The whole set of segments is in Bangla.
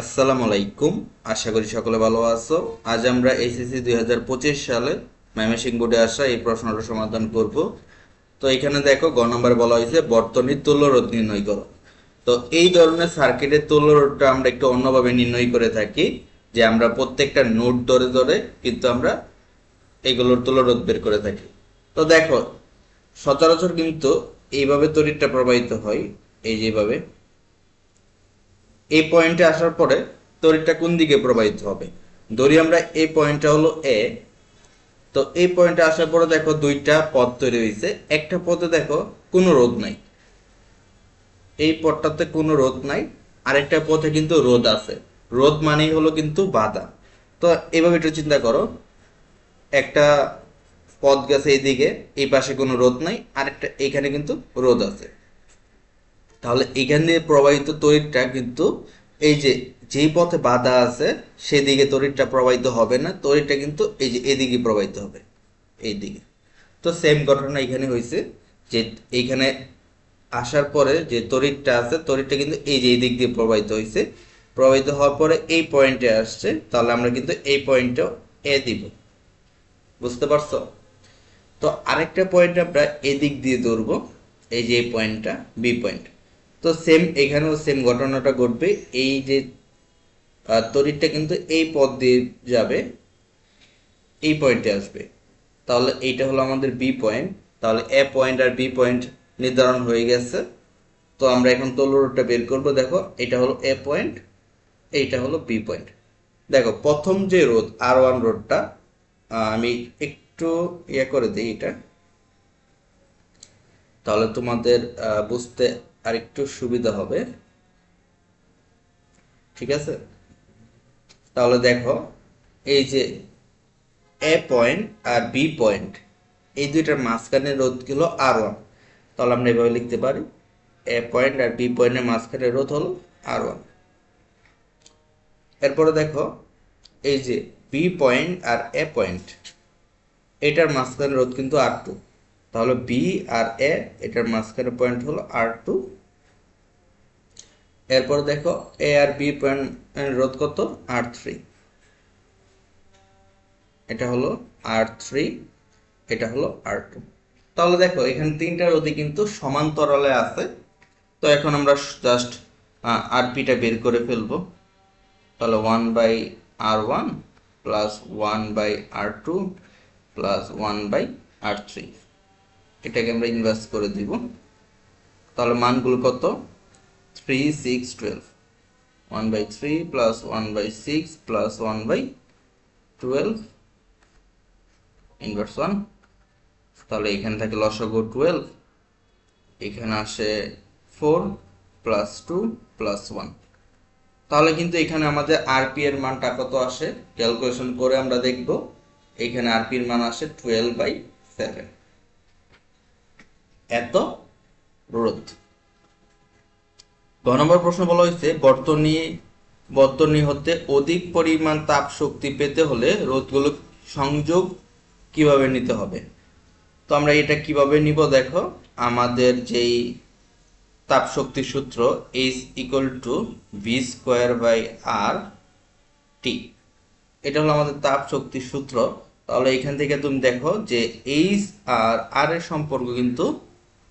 আসসালামু আলাইকুম। আশা করি সকলে ভালো আছো। আজ আমরা এইচএসসি দুই হাজার পঁচিশ সালে ময়মনসিংহ বোর্ডে আসা এই প্রশ্নটা সমাধান করব। তো এখানে দেখো, গ নম্বর বলা হয়েছে, বর্তনীর তুল্য রোধ নির্ণয় করো। তো এই ধরনের সার্কিটের তুল্য রোধটা আমরা একটু অন্যভাবে নির্ণয় করে থাকি, যে আমরা প্রত্যেকটা নোট ধরে ধরে কিন্তু আমরা এগুলোর তুল্য রোধ বের করে থাকি। তো দেখো, সচরাচর কিন্তু এইভাবে তড়িৎটা প্রবাহিত হয়, এই যেভাবে এই পয়েন্টে আসার পরে তড়িৎটা কোন দিকে প্রবাহিত হবে? ধরি আমরা এই পয়েন্টটা হলো এ। তো এই পয়েন্টে আসার পরে দেখো দুইটা পথ তৈরি হয়েছে। একটা পথে দেখো কোনো রোধ নাই। এই পথটাতে কোনো রোধ নাই। আরেকটা পথে কিন্তু রোধ আছে। রোধ মানেই হলো কিন্তু বাধা। তো এভাবে একটু চিন্তা করো। একটা পথ গেছে এইদিকে, এই পাশে কোনো রোধ নাই। আরেকটা এখানে কিন্তু রোধ আছে। তাহলে এখান দিয়ে প্রবাহিত তড়িৎটা কিন্তু এই যে যেই পথে বাধা আছে, সেদিকে তড়িৎটা প্রবাহিত হবে না, তড়িৎটা কিন্তু এই যে এদিকে প্রবাহিত হবে এই দিকে তো সেম ঘটনা এখানে হয়েছে যে এইখানে আসার পরে যে তড়িৎটা আছে, তড়িৎটা কিন্তু এই যে এই দিক দিয়ে প্রবাহিত হয়েছে প্রবাহিত হওয়ার পরে এই পয়েন্টে আসছে, তাহলে আমরা কিন্তু এই পয়েন্টটাও এ দিব। বুঝতে পারছ? তো আরেকটা পয়েন্ট আমরা এদিক দিয়ে ধরবো, এই যে এই পয়েন্টটা বি পয়েন্ট তো সেম এখানেও সেম ঘটনাটা ঘটবে। এই যে তড়িৎটা কিন্তু এই পথ দিয়ে যাবে, এই পয়েন্টে আসবে। তাহলে এইটা হলো আমাদের বি পয়েন্ট তাহলে এ পয়েন্ট আর বি পয়েন্ট নির্ধারণ হয়ে গেছে। তো আমরা এখন তলুরটা বের করব। দেখো, এটা হলো এ পয়েন্ট এইটা হলো বি পয়েন্ট দেখো, প্রথম যে রোড আর ওয়ান রোডটা আমি একটু ইয়ে করে দিই এটা। তাহলে তোমাদের বুঝতে আর একটু সুবিধা হবে। ঠিক আছে? তাহলে দেখো, এই যে এ পয়েন্ট আর বি পয়েন্ট এই দুইটার মাঝখানে রোধ হলো আর ওয়ান তাহলে আমরা এভাবে লিখতে পারি এ পয়েন্ট আর বি পয়েন্টের মাঝখানে রোধ হলো আর ওয়ান এরপরে দেখো, এই যে বি পয়েন্ট আর এ পয়েন্ট এটার মাঝখানে রোধ কিন্তু আর টু তাহলে বি আর এ এটার মাঝখানে পয়েন্ট হলো আর টু এরপর দেখো এ আর বি পয়েন্ট রোধ কত? আর থ্রি এটা হলো আর থ্রি এটা হলো আর টু তাহলে দেখো, এখানে তিনটা রোধই কিন্তু সমান্তরালে আছে। তো এখন আমরা জাস্ট আর পিটা বের করে ফেলব। তাহলে one by R one plus one by R two plus one by R three এটাকে আমরা ইনভার্স করে দিব। তাহলে মানগুলো কত? Three six twelve one by three plus one by six plus one by twelve inverse one তাহলে এখানে থাকে লসগো টুয়েলভ এখানে আসে four plus two plus one তাহলে কিন্তু এখানে আমাদের আরপি এর মানটা কত আসে? ক্যালকুলেশন করে আমরা দেখব। এখানে আরপি এর মান আসে টুয়েলভ বাই সেভেন এত রোধ। গ নম্বর প্রশ্ন বলা হয়েছে, বর্তনী বর্তনী হতে অধিক পরিমাণ তাপ শক্তি পেতে হলে রোধগুলো সংযোগ কীভাবে নিতে হবে? তো আমরা এটা কীভাবে নিব দেখো, আমাদের যেই তাপ শক্তির সূত্র H equal to V square by R T এটা হলো আমাদের তাপ শক্তির সূত্র। তাহলে এখান থেকে তুমি দেখো যে এইচ আর আর এর সম্পর্ক কিন্তু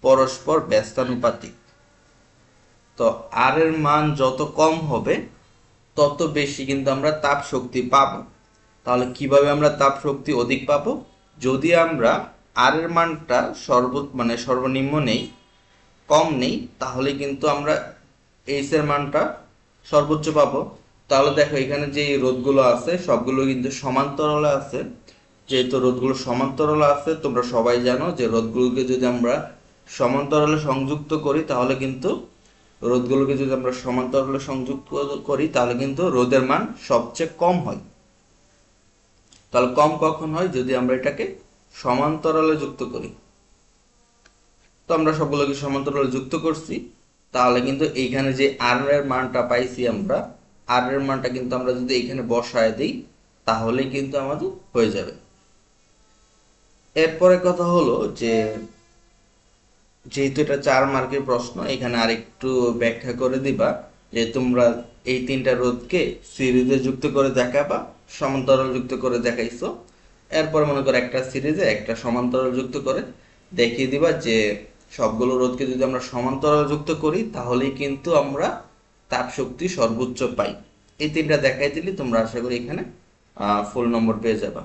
পরস্পর ব্যস্তানুপাতিক। তো আর এর মান যত কম হবে, তত বেশি কিন্তু আমরা তাপ শক্তি পাবো। তাহলে কীভাবে আমরা তাপ শক্তি অধিক পাবো? যদি আমরা আর এর মানটা সর্ব মানে সর্বনিম্ন নেই, কম নেই, তাহলে কিন্তু আমরা এইচ এর মানটা সর্বোচ্চ পাবো। তাহলে দেখো এখানে যে রোধগুলো আছে, সবগুলো কিন্তু সমান্তরালে আছে। যেহেতু রোধগুলো সমান্তরালে আছে, তোমরা সবাই জানো যে রোধগুলোকে যদি আমরা সমান্তরালে সংযুক্ত করি, তাহলে কিন্তু রোধগুলোকে যদি আমরা সমান্তরালে সংযুক্ত করি, তাহলে কিন্তু রোধের মান সবচেয়ে কম হয়। তাহলে কম কখন হয়? যদি আমরা এটাকে সমান্তরালে যুক্ত করি। তো আমরা সবগুলোকে সমান্তরালে যুক্ত করছি, তাহলে কিন্তু এইখানে যে আর এর মানটা পাইছি আমরা আর এর মানটা কিন্তু আমরা যদি এখানে বসায় দিই তাহলে কিন্তু আমাদের হয়ে যাবে। এরপরে কথা হলো যে যেহেতু এটা চার মার্কের প্রশ্ন, এখানে আরেকটু ব্যাখ্যা করে দিবা যে তোমরা এই তিনটা রোধকে সিরিজে যুক্ত করে দেখাবা, সমান্তরাল যুক্ত করে দেখাইছো। এরপর মনে করো একটা সিরিজে একটা সমান্তরাল যুক্ত করে দেখিয়ে দিবা যে সবগুলো রোধকে যদি আমরা সমান্তরাল যুক্ত করি, তাহলেই কিন্তু আমরা তাপ শক্তি সর্বোচ্চ পাই। এই তিনটা দেখাই দিলে তোমরা আশা করি এখানে ফুল নম্বর পেয়ে যাবা।